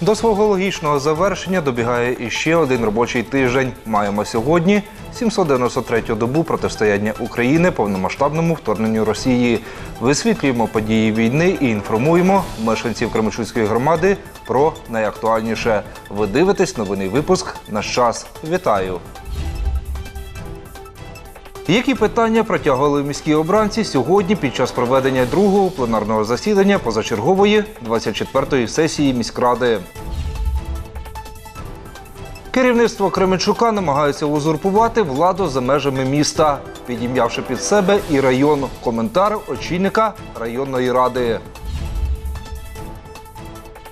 До свого логічного завершення добігає іще один робочий тиждень. Маємо сьогодні 793-ю добу протистояння України повномасштабному вторгненню Росії. Висвітлюємо події війни і інформуємо мешканців Кременчуцької громади про найактуальніше. Ви дивитесь новинний випуск «Наш час». Вітаю! Які питання протягували міські обранці сьогодні під час проведення другого пленарного засідання позачергової 24-ї сесії міськради? Керівництво Кременчука намагається узурпувати владу за межами міста, підім'явши під себе і район. Коментар очільника районної ради.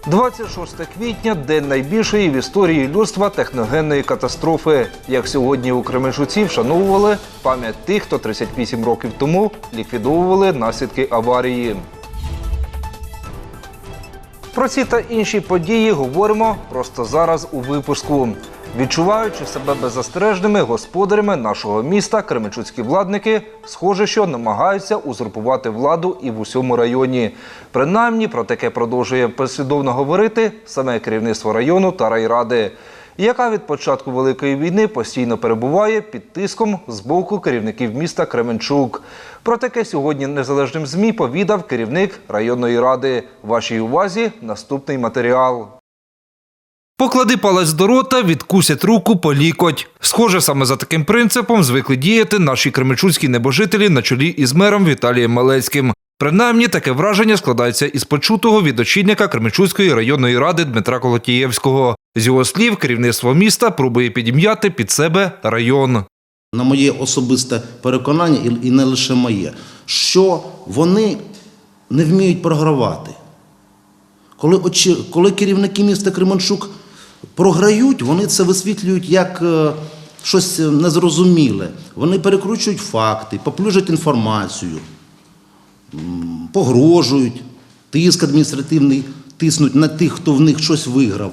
26 квітня день найбільшої в історії людства техногенної катастрофи. Як сьогодні у Кременчуці вшановували пам'ять тих, хто 38 років тому ліквідовували наслідки аварії. Про ці та інші події говоримо просто зараз у випуску. Відчуваючи себе беззастережними господарями нашого міста, кременчуцькі владники, схоже, що намагаються узурпувати владу і в усьому районі. Принаймні про таке продовжує послідовно говорити саме керівництво району та райради, яка від початку великої війни постійно перебуває під тиском з боку керівників міста Кременчук. Про таке сьогодні незалежним змі повідав керівник районної ради. Вашій увазі наступний матеріал. Поклади палець до рота, відкусять руку по лікоть. Схоже, саме за таким принципом звикли діяти наші кременчуцькі небожителі на чолі із мером Віталієм Малецьким. Принаймні, таке враження складається із почутого від очільника Кременчуцької районної ради Дмитра Колотієвського. З його слів, керівництво міста пробує підім'яти під себе район. на моє особисте переконання, і- не лише моє, що вони не вміють програвати. Коли, коли керівники міста Кременчук програють, вони це висвітлюють як е, щось незрозуміле. Вони перекручують факти, поплюжать інформацію, погрожують, тиск адміністративний тиснуть на тих, хто в них щось виграв.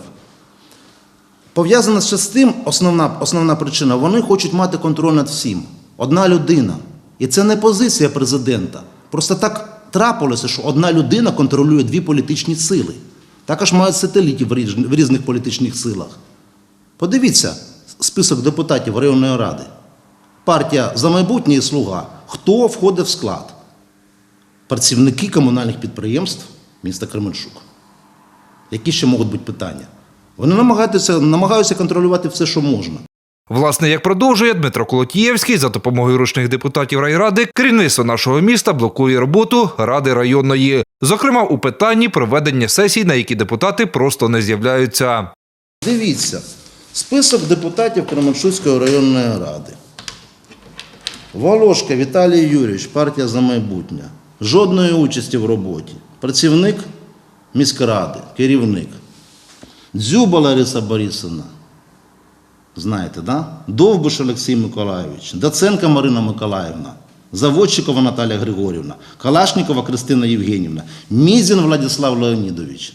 Пов'язано ще з тим, основна, основна причина, вони хочуть мати контроль над всім. Одна людина. І це не позиція президента. Просто так трапилося, що одна людина контролює дві політичні сили. Також мають сателітів в різних політичних силах. Подивіться список депутатів районної ради. Партія за майбутнє і слуга. Хто входить в склад? Працівники комунальних підприємств міста Кременчук. Які ще можуть бути питання? Вони намагаються, намагаються контролювати все, що можна. Власне, як продовжує Дмитро Колотієвський, за допомогою ручних депутатів райради, керівництво нашого міста блокує роботу ради районної, зокрема у питанні проведення сесій, на які депутати просто не з'являються. Дивіться, список депутатів Кременчуцької районної ради. Волошка Віталій Юрійович, партія за майбутнє. Жодної участі в роботі. Працівник міськради, керівник. Дзюба Лариса Борисовна. Знаєте, да? Довбуш Олексій Миколайович, Даценка Марина Миколаївна, Заводчикова Наталя Григорівна, Калашникова Кристина Євгенівна, Мізін Владислав Леонідович,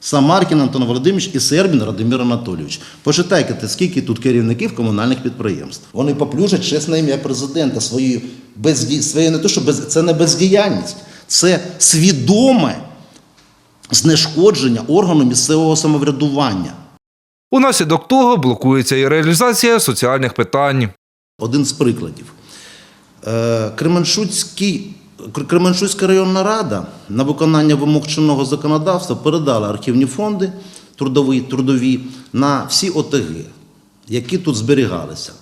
Самаркін Антон Володимирович і Сербін Радимир Анатолійович. Почитайте, скільки тут керівників комунальних підприємств. Вони поплюжать чесне ім'я президента своєю безді... своєю не то, що без... це не бездіяльність, це свідоме знешкодження органу місцевого самоврядування. Унаслідок того блокується і реалізація соціальних питань. Один з прикладів. Е, Кременчуцький, Кременчуцька районна рада на виконання вимог чинного законодавства передала архівні фонди трудові, трудові на всі ОТГ, які тут зберігалися.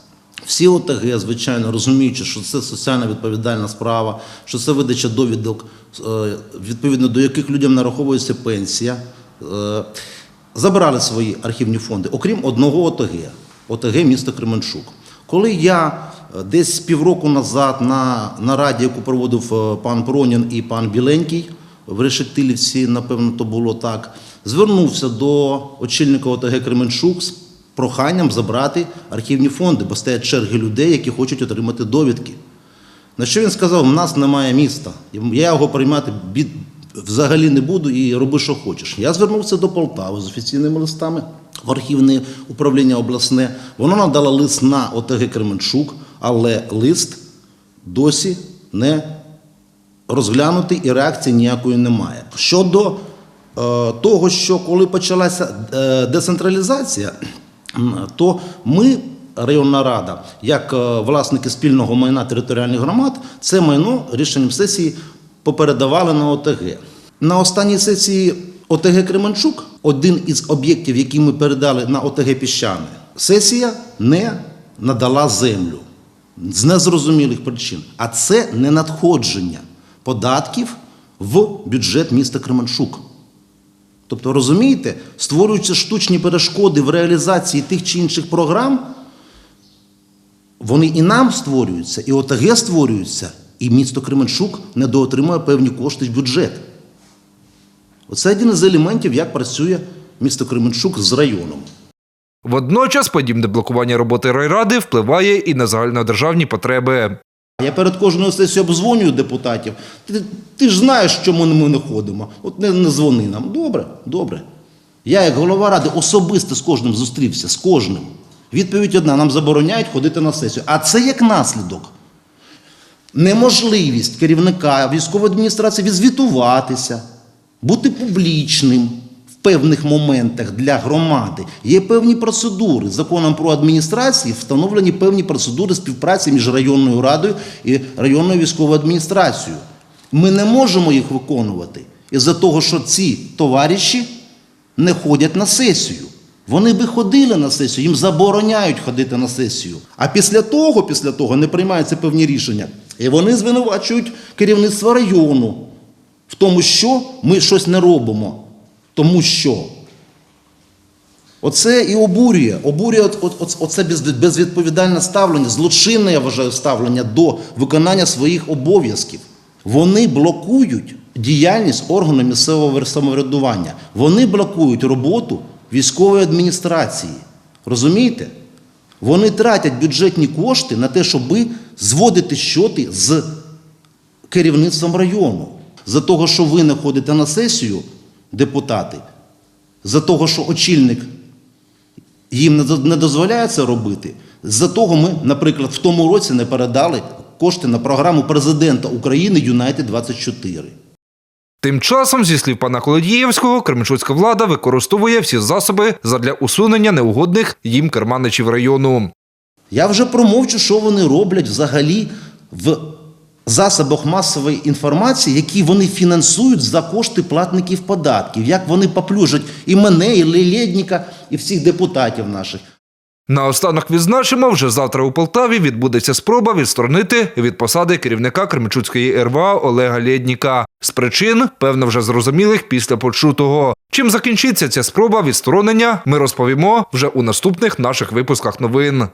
Всі ОТГ, звичайно, розуміючи, що це соціально відповідальна справа, що це видача довідок, е, відповідно до яких людям нараховується пенсія, е, забрали свої архівні фонди, окрім одного ОТГ, ОТГ міста Кременчук. Коли я десь півроку назад на, на раді, яку проводив е, пан Пронін і пан Біленький в Решетилівці, напевно, то було так, звернувся до очільника ОТГ Кременчук з проханням забрати архівні фонди, бо стоять черги людей, які хочуть отримати довідки. На що він сказав: у нас немає міста, я його приймати бід- взагалі не буду і роби, що хочеш. Я звернувся до Полтави з офіційними листами в архівне управління обласне. Воно надало лист на ОТГ Кременчук, але лист досі не розглянутий і реакції ніякої немає. Щодо того, що коли почалася е, децентралізація, то ми, районна рада, як е, власники спільного майна територіальних громад, це майно рішенням сесії попередавали на ОТГ. На останній сесії ОТГ Кременчук, один із об'єктів, які ми передали на ОТГ Піщане, сесія не надала землю з незрозумілих причин. А це не надходження податків в бюджет міста Кременчук. Тобто, розумієте, створюються штучні перешкоди в реалізації тих чи інших програм, вони і нам створюються, і ОТГ створюються, і місто Кременчук недоотримує певні кошти в бюджет. Оце один із елементів, як працює місто Кременчук з районом. Водночас подібне блокування роботи райради впливає і на загальнодержавні потреби. Я перед кожною сесією обдзвонюю депутатів. Ти, ти ж знаєш, що ми, ми не ходимо. От не, не дзвони нам. Добре, добре. Я, як голова ради, особисто з кожним зустрівся, з кожним. Відповідь одна: нам забороняють ходити на сесію. А це як наслідок. Неможливість керівника військової адміністрації відзвітуватися, бути публічним певних моментах для громади. Є певні процедури. Законом про адміністрації встановлені певні процедури співпраці між районною радою і районною військовою адміністрацією. Ми не можемо їх виконувати із-за того, що ці товариші не ходять на сесію. Вони би ходили на сесію, їм забороняють ходити на сесію. А після того, після того не приймаються певні рішення. І вони звинувачують керівництво району в тому, що ми щось не робимо. Тому що. Оце і обурює. Обурює оце без- безвідповідальне ставлення, злочинне, я вважаю, ставлення до виконання своїх обов'язків. Вони блокують діяльність органу місцевого самоврядування. Вони блокують роботу військової адміністрації. Розумієте? Вони тратять бюджетні кошти на те, щоб зводити щоти з керівництвом району. За того, що ви не ходите на сесію, депутати, за того, що очільник їм не до- дозволяє це робити. За того ми, наприклад, в тому році не передали кошти на програму президента України Юнайтед 24 Тим часом, зі слів пана Колодієвського, кременчуцька влада використовує всі засоби задля усунення неугодних їм керманичів району. Я вже промовчу, що вони роблять взагалі в засобах масової інформації, які вони фінансують за кошти платників податків. Як вони поплюжать і мене, і Лелєдніка, і всіх депутатів наших. Наостанок відзначимо, вже завтра у Полтаві відбудеться спроба відсторонити від посади керівника Кременчуцької РВА Олега Лєдніка. З причин, певно, вже зрозумілих після почутого. Чим закінчиться ця спроба відсторонення, ми розповімо вже у наступних наших випусках новин.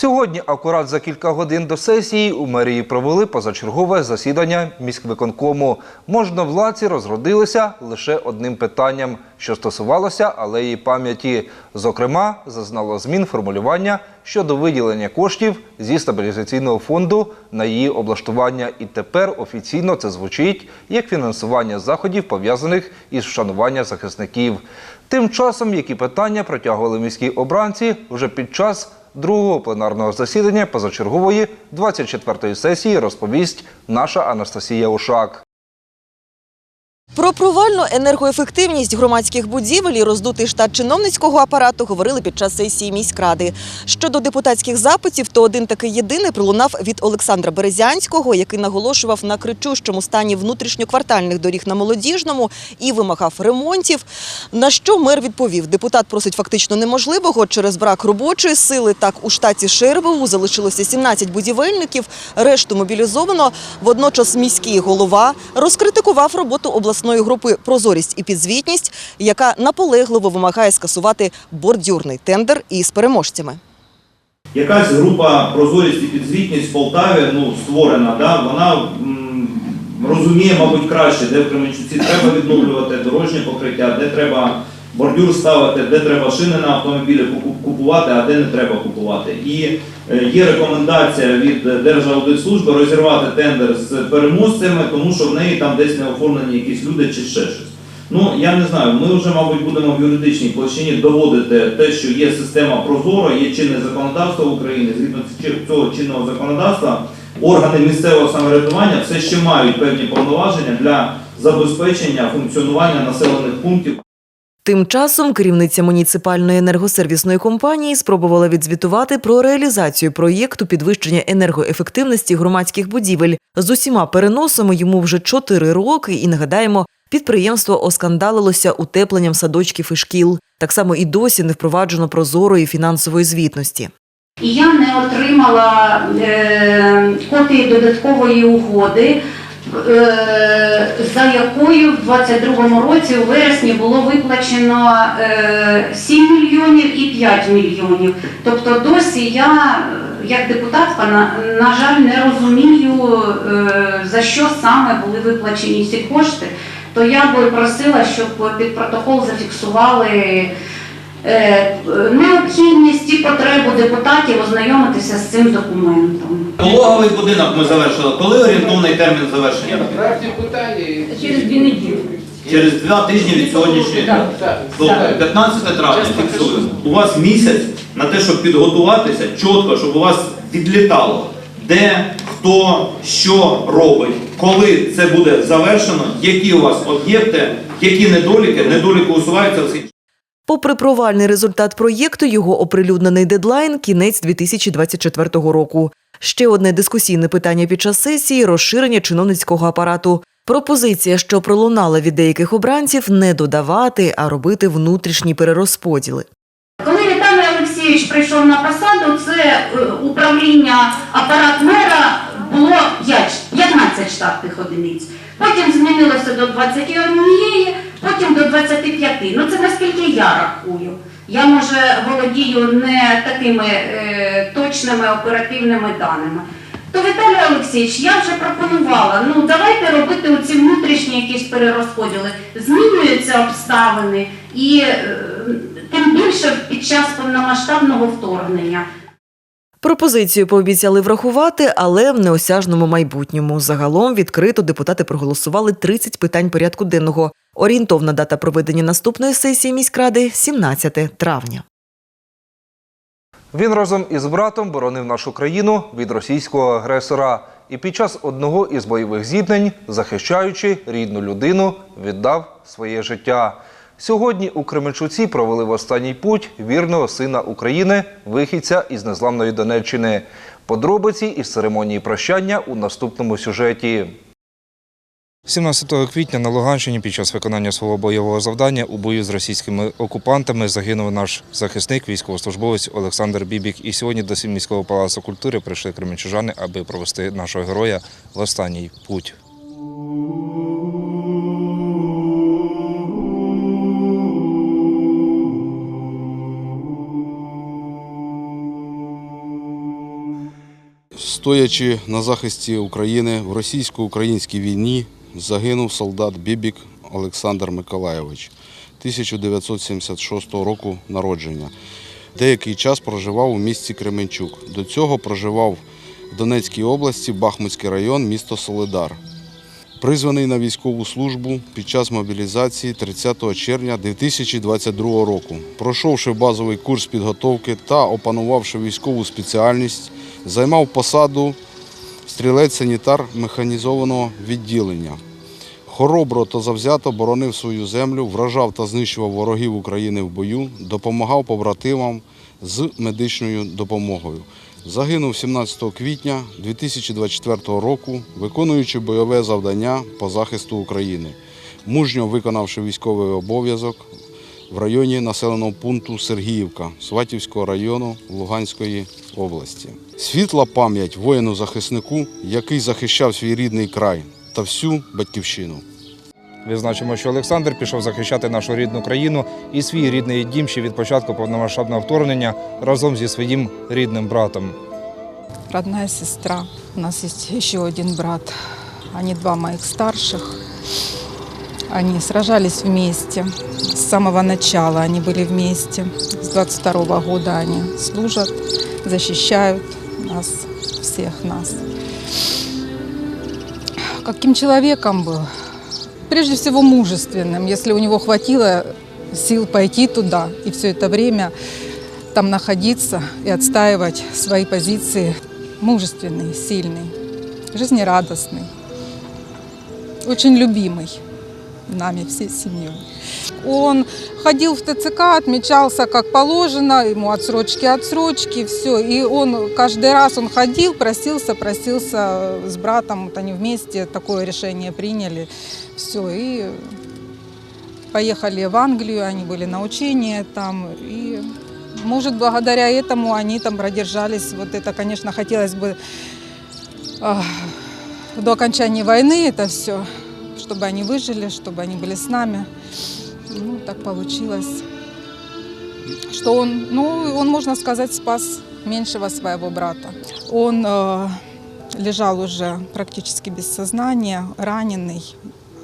Сьогодні, акурат за кілька годин до сесії, у мерії провели позачергове засідання міськвиконкому. Можновладці розродилися лише одним питанням, що стосувалося алеї пам'яті. Зокрема, зазнало змін формулювання щодо виділення коштів зі стабілізаційного фонду на її облаштування. І тепер офіційно це звучить як фінансування заходів, пов'язаних із вшанування захисників. Тим часом, які питання протягували міські обранці вже під час другого пленарного засідання позачергової 24-ї сесії розповість наша Анастасія Ушак. Про провальну енергоефективність громадських будівель і роздутий штат чиновницького апарату говорили під час сесії міськради. Щодо депутатських запитів, то один такий єдиний пролунав від Олександра Березянського, який наголошував на кричущому стані внутрішньоквартальних доріг на молодіжному і вимагав ремонтів. На що мер відповів: депутат просить фактично неможливого через брак робочої сили. Так у штаті ШРБУ залишилося 17 будівельників, решту мобілізовано. Водночас міський голова розкритикував роботу обласної групи Прозорість і підзвітність, яка наполегливо вимагає скасувати бордюрний тендер із переможцями. Якась група прозорість і підзвітність в Полтаві ну, створена, да? вона розуміє, мабуть, краще, де в Кременчуці треба відновлювати дорожнє покриття, де треба бордюр ставити, де треба шини на автомобілі купувати, а де не треба купувати. І е, є рекомендація від Держаудитслужби розірвати тендер з переможцями, тому що в неї там десь не оформлені якісь люди чи ще щось. Ну, я не знаю, ми вже, мабуть, будемо в юридичній площині доводити те, що є система прозоро, є чинне законодавство в Україні. Згідно цього чинного законодавства, органи місцевого самоврядування все ще мають певні повноваження для забезпечення функціонування населених пунктів. Тим часом керівниця муніципальної енергосервісної компанії спробувала відзвітувати про реалізацію проєкту підвищення енергоефективності громадських будівель. З усіма переносами йому вже 4 роки, і нагадаємо, підприємство оскандалилося утепленням садочків і шкіл. Так само і досі не впроваджено прозорої фінансової звітності. І я не отримала е, копії додаткової угоди, за якою в 22-му році у вересні було виплачено е, 7 мільйонів і 5 мільйонів. Тобто досі я, е, як депутатка, на, на жаль, не розумію, е, за що саме були виплачені ці кошти. То я би просила, щоб під протокол зафіксували е, необхідність і потребу депутатів ознайомитися з цим документом. Пологовий будинок ми завершили. Коли орієнтовний термін завершення? Через дві неділі. Через два тижні від сьогоднішнього дня. Добре, 15 травня фіксуємо. У вас місяць на те, щоб підготуватися, чітко, щоб у вас відлітало, де, хто, що робить, коли це буде завершено, які у вас об'єкти, які недоліки, недоліки усуваються всі. Попри провальний результат проєкту, його оприлюднений дедлайн кінець 2024 року. Ще одне дискусійне питання під час сесії розширення чиновницького апарату. Пропозиція, що пролунала від деяких обранців, не додавати, а робити внутрішні перерозподіли. Коли Віталій Олексійович прийшов на посаду, це е, управління апарат мера було 5, 15 штатних одиниць. Потім змінилося до 21, потім до 25. Ну це наскільки я рахую. Я може володію не такими е, точними оперативними даними. То Віталій Олексійович, я вже пропонувала, ну давайте робити оці внутрішні якісь перерозподіли. Змінюються обставини і е, тим більше під час повномасштабного вторгнення. Пропозицію пообіцяли врахувати, але в неосяжному майбутньому. Загалом відкрито депутати проголосували 30 питань порядку денного. Орієнтовна дата проведення наступної сесії міськради 17 травня. Він разом із братом боронив нашу країну від російського агресора і під час одного із бойових зіткнень, захищаючи рідну людину, віддав своє життя. Сьогодні у Кременчуці провели в останній путь вірного сина України, вихідця із незламної Донеччини. Подробиці із церемонії прощання у наступному сюжеті. 17 квітня на Луганщині під час виконання свого бойового завдання у бою з російськими окупантами загинув наш захисник, військовослужбовець Олександр Бібік. І сьогодні до міського палацу культури прийшли кременчужани, аби провести нашого героя в останній путь. Стоячи на захисті України в російсько-українській війні, загинув солдат Бібік Олександр Миколайович 1976 року народження. Деякий час проживав у місті Кременчук. До цього проживав в Донецькій області, Бахмутський район, місто Солидар. Призваний на військову службу під час мобілізації 30 червня 2022 року. Пройшовши базовий курс підготовки та опанувавши військову спеціальність, займав посаду стрілець-санітар механізованого відділення. Хоробро та завзято боронив свою землю, вражав та знищував ворогів України в бою, допомагав побратимам з медичною допомогою. Загинув 17 квітня 2024 року, виконуючи бойове завдання по захисту України, мужньо виконавши військовий обов'язок в районі населеного пункту Сергіївка Сватівського району Луганської області. Світла пам'ять воїну-захиснику, який захищав свій рідний край та всю батьківщину. Відзначимо, що Олександр пішов захищати нашу рідну країну і свій рідний дім ще від початку повномасштабного вторгнення разом зі своїм рідним братом. родная сестра. У нас есть еще один брат. Они два моих старших. Они сражались вместе. С самого начала они были вместе. С 22 года они служат, защищают нас, всех нас. Каким человеком был? Прежде всего мужественным, если у него хватило сил пойти туда и все это время там находиться и отстаивать свои позиции. Мужественный, сильный, жизнерадостный, очень любимый. Нами, всей семьей. Он ходил в ТЦК, отмечался как положено, ему отсрочки, отсрочки, все. И он каждый раз он ходил, просился, просился с братом, вот они вместе такое решение приняли. Все, и поехали в Англию, они были на учении там, и может благодаря этому они там продержались. Вот это, конечно, хотелось бы ах, до окончания войны это все, чтобы они выжили, чтобы они были с нами. Ну, так получилось, что он, ну, он, можно сказать, спас меньшего своего брата. Он э, лежал уже практически без сознания, раненый,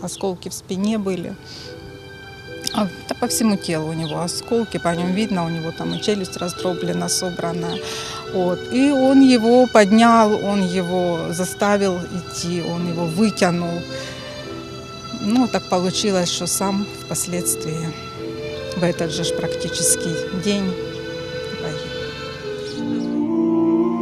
осколки в спине были. А, по всему телу у него осколки, по нем видно, у него там и челюсть раздроблена, собрана. Вот. И он его поднял, он его заставил идти, он его вытянул. Ну, так получилось, что сам впоследствии в этот же практически день погиб.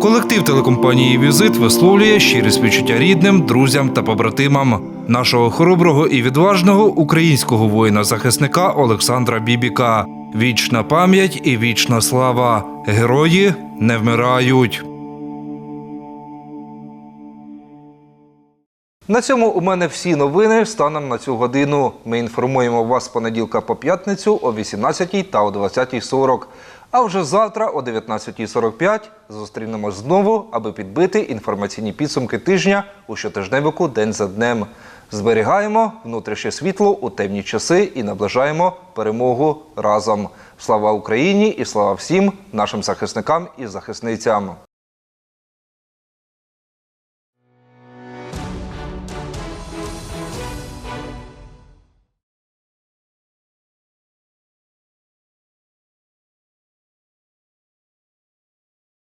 Колектив телекомпанії Візит висловлює щирі співчуття рідним, друзям та побратимам нашого хороброго і відважного українського воїна-захисника Олександра Бібіка. Вічна пам'ять і вічна слава. Герої не вмирають. На цьому у мене всі новини станом на цю годину. Ми інформуємо вас понеділка по п'ятницю о 18 та о 20.40. А вже завтра о 19.45 зустрінемось знову, аби підбити інформаційні підсумки тижня у щотижневику день за днем. Зберігаємо внутрішнє світло у темні часи і наближаємо перемогу разом. Слава Україні і слава всім нашим захисникам і захисницям.